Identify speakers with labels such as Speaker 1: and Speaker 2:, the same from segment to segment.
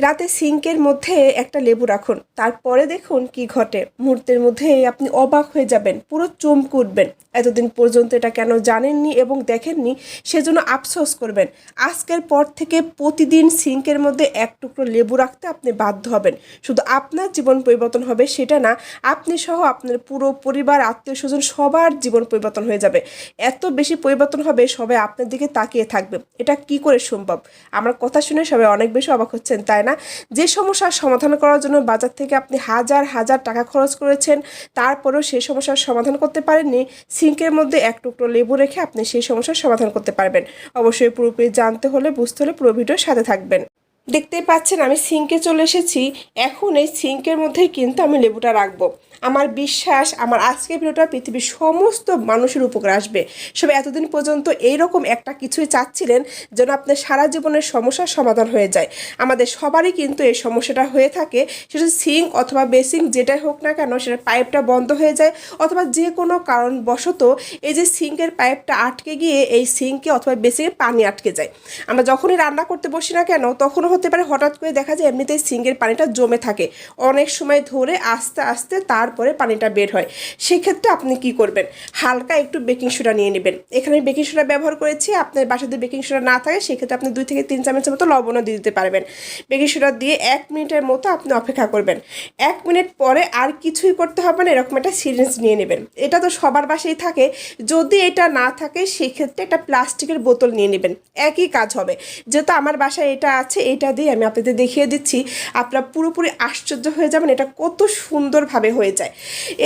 Speaker 1: রাতে সিঙ্কের মধ্যে একটা লেবু রাখুন। তারপরে দেখুন কি ঘটে। মুহূর্তের মধ্যে আপনি অবাক হয়ে যাবেন, পুরো চমকে উঠবেন। এতদিন পর্যন্ত এটা কেন জানেননি এবং দেখেননি, সেজন্য আফসোস করবেন। আজকের পর থেকে প্রতিদিন সিঙ্কের মধ্যে এক টুকরো লেবু রাখতে আপনি বাধ্য হবেন। শুধু আপনার জীবন পরিবর্তন হবে সেটা না, আপনি সহ আপনার পুরো পরিবার আত্মীয় স্বজন সবার জীবন পরিবর্তন হয়ে যাবে। এত বেশি পরিবর্তন হবে, সবাই আপনার দিকে তাকিয়ে থাকবে। এটা কি করে সম্ভব? আমার কথা শুনে সবাই অনেক বেশি অবাক হচ্ছেন, তাই না? যে সমস্যার সমাধান করার জন্য বাজার থেকে আপনি হাজার হাজার টাকা খরচ করেছেন, তারপরেও সেই সমস্যার সমাধান করতে পারেননি, সিঙ্কের মধ্যে এক টুকরো লেবু রেখে আপনি সেই সমস্যার সমাধান করতে পারবেন। অবশ্যই পুরোপুরি জানতে হলে, বুঝতে হলে পুরো ভিডিওর সাথে থাকবেন। দেখতে পাচ্ছেন, আমি সিঙ্কে চলে এসেছি। এখন এই সিঙ্কের মধ্যেই কিন্তু আমি লেবুটা রাখব। আমার বিশ্বাস, আমার আজকের ভিডিওটা পৃথিবীর সমস্ত মানুষের উপকার আসবে। সবাই এতদিন পর্যন্ত এইরকম একটা কিছুই চাচ্ছিলেন যেন আপনার সারা জীবনের সমস্যার সমাধান হয়ে যায়। আমাদের সবারই কিন্তু এই সমস্যাটা হয়ে থাকে, সেটা সিঙ্ক অথবা বেসিং যেটাই হোক না কেন, সেটা পাইপটা বন্ধ হয়ে যায় অথবা যে কোনো কারণবশত এই যে সিঙ্কের পাইপটা আটকে গিয়ে এই সিঙ্কে অথবা বেসিংয়ে পানি আটকে যায়। আমরা যখনই রান্না করতে বসি না কেন, তখনও হতে পারে হঠাৎ করে দেখা যায় এমনিতেই সিঙ্কের পানিটা জমে থাকে। অনেক সময় ধরে আস্তে আস্তে তারপরে পানিটা বের হয়। সেক্ষেত্রে আপনি কি করবেন? হালকা একটু বেকিং সোডা নিয়ে নেবেন। এখানে বেকিং সোডা ব্যবহার করেছি। আপনার বাসাতে বেকিং সোডা না থাকে, সেক্ষেত্রে আপনি দুই থেকে তিন চামচের মতো লবণও দিয়ে দিতে পারবেন। বেকিং সোডা দিয়ে এক মিনিটের মতো আপনি অপেক্ষা করবেন। এক মিনিট পরে আর কিছুই করতে হবে না, এরকম একটা সিরিঞ্জ নিয়ে নেবেন। এটা তো সবার বাসায় থাকে। যদি এটা না থাকে, সেক্ষেত্রে একটা প্লাস্টিকের বোতল নিয়ে নেবেন। একই কাজ হবে। যেহেতু আমার বাসায় এটা আছে, এটা দিয়ে আমি আপনাদের দেখিয়ে দিচ্ছি। আপনারা পুরোপুরি আশ্চর্য হয়ে যাবেন এটা কত সুন্দরভাবে হয়ে যায়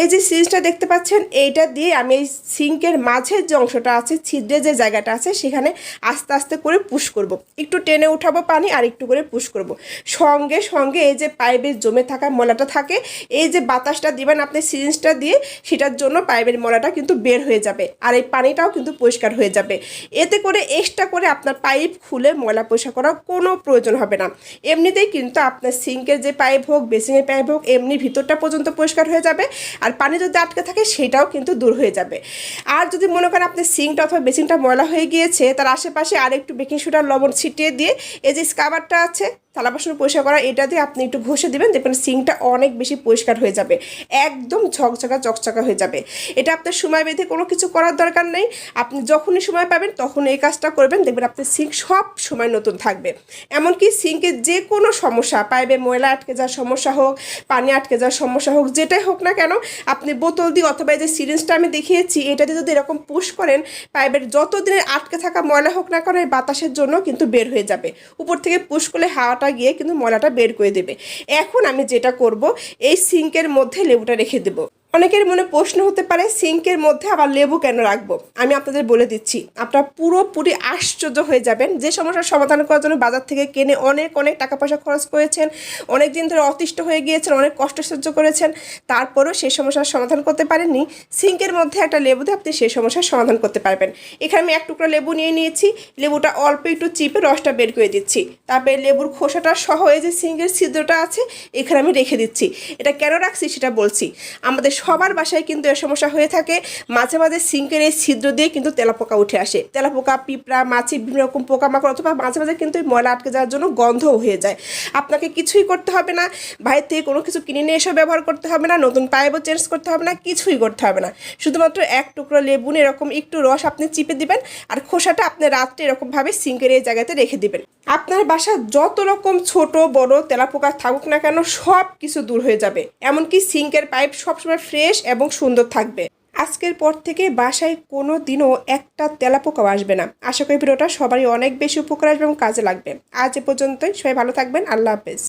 Speaker 1: এই যে সিরিজটা দেখতে পাচ্ছেন, এইটা দিয়ে আমি এই সিঙ্কের মাঝের যে অংশটা আছে, ছিদ্রে যে জায়গাটা আছে, সেখানে আস্তে আস্তে করে পুশ করব। একটু টেনে উঠাবো পানি আর একটু করে পুশ করব। সঙ্গে সঙ্গে এই যে পাইপের জমে থাকা মলাটা থাকে, এই যে বাতাসটা দিবেন আপনি সিরিঞ্জটা দিয়ে, সেটার জন্য পাইপের মলাটা কিন্তু বের হয়ে যাবে আর এই পানিটাও কিন্তু পরিষ্কার হয়ে যাবে এতে করে এক্সট্রা করে আপনার পাইপ খুলে ময়লা পরিষ্কার করার কোনো প্রয়োজন হবে না এমনিতেই কিন্তু আপনার সিঙ্কের যে পাইপ হোক বেসিংয়ের পাইপ হোক, এমনি ভিতরটা পর্যন্ত পরিষ্কার হয়ে যাবে আর পানি যদি আটকে থাকে সেটাও কিন্তু দূর হয়ে যাবে। আর যদি মনে করেন আপনি সিঙ্কটা অথবা বেসিনটা ময়লা হয়ে গিয়েছে, তার আশেপাশে আর একটু বেকিং সোডার লবণ ছিটিয়ে দিয়ে, এই যে স্কাবারটা আছে থালা বাসন পরিষ্কার করা, এটা দিয়ে আপনি একটু ঘষে দেবেন, দেখবেন সিঙ্কটা অনেক বেশি পরিষ্কার হয়ে যাবে। একদম ঝকঝকা, চকচকা হয়ে যাবে। এটা আপনার সময় বেঁধে কোনো কিছু করার দরকার নেই। আপনি যখনই সময় পাবেন তখন এই কাজটা করবেন। দেখবেন আপনার সিঙ্ক সব সময় নতুন থাকবে। এমনকি সিঙ্কের যে কোনো সমস্যা, পাইপে ময়লা আটকে যাওয়ার সমস্যা হোক, পানি আটকে যাওয়ার সমস্যা হোক, যেটাই হোক না কেন, আপনি বোতল দিয়ে অথবা যে সিরিঞ্জটা আমি দেখিয়েছি, এটা দিয়ে যদি এরকম পুশ করেন, পাইপের যত দিনের আটকে থাকা ময়লা হোক না কেন, এই বাতাসের জন্য কিন্তু বের হয়ে যাবে। উপর থেকে পুশ করলে হাওয়াটা গিয়ে কিন্তু ময়লাটা বের করে দেবে। এখন আমি যেটা করব, এই সিঙ্কের মধ্যে লেবুটা রেখে দেবো। অনেকের মনে প্রশ্ন হতে পারে, সিঙ্কের মধ্যে আবার লেবু কেন রাখব? আমি আপনাদের বলে দিচ্ছি, আপনারা পুরোপুরি আশ্চর্য হয়ে যাবেন যে সমস্যার সমাধান করার জন্য বাজার থেকে কেনে অনেক অনেক টাকা পয়সা খরচ করেছেন অনেক দিন ধরে অতিষ্ঠ হয়ে গিয়েছেন, অনেক কষ্ট সহ্য করেছেন, তারপরেও সেই সমস্যার সমাধান করতে পারেননি। সিঙ্কের মধ্যে একটা লেবুতে আপনি সেই সমস্যার সমাধান করতে পারবেন। এখানে আমি এক টুকরো লেবু নিয়ে নিয়েছি, লেবুটা অল্প একটু চিপে রসটা বের করে দিচ্ছি। তারপরে লেবুর খোসাটা সহ এই যে সিঙ্কের ছিদ্রটা আছে, এখানে আমি রেখে দিচ্ছি। এটা কেন রাখছি সেটা বলছি। আমাদের সবার বাসায় কিন্তু এ সমস্যা হয়ে থাকে। মাঝে মাঝে সিঙ্কের এই ছিদ্র দিয়ে কিন্তু তেলাপোকা উঠে আসে। তেলাপোকা, পিঁপড়া, মাছি, বিভিন্ন রকম পোকামাকড় অথবা মাঝে মাঝে কিন্তু ময়লা আটকে যাওয়ার জন্য গন্ধও হয়ে যায়। আপনাকে কিছুই করতে হবে না। বাইরে থেকে কোনো কিছু কিনে নিয়ে এসে ব্যবহার করতে হবে না। নতুন পাইপও চেঞ্জ করতে হবে না। কিছুই করতে হবে না। শুধুমাত্র এক টুকরো লেবুন এরকম একটু রস আপনি চিপে দিবেন আর খোসাটা আপনি রাত্রে এরকমভাবে সিঙ্কের এই জায়গাতে রেখে দিবেন। আপনার বাসা যত রকম ছোট, বড় তেলাপোকা থাকুক না কেন সব কিছু দূর হয়ে যাবে। এমনকি সিঙ্কের পাইপ সবসময় ফ্রেশ এবং সুন্দর থাকবে। আজকের পর থেকে বাসায় কোনো দিনও একটা তেলাপোকাও আসবে না। আশা করি ভিডিওটা সবারই অনেক বেশি উপকার আসবে এবং কাজে লাগবে। আজ এ পর্যন্তই। সবাই ভালো থাকবেন। আল্লাহ হাফেজ।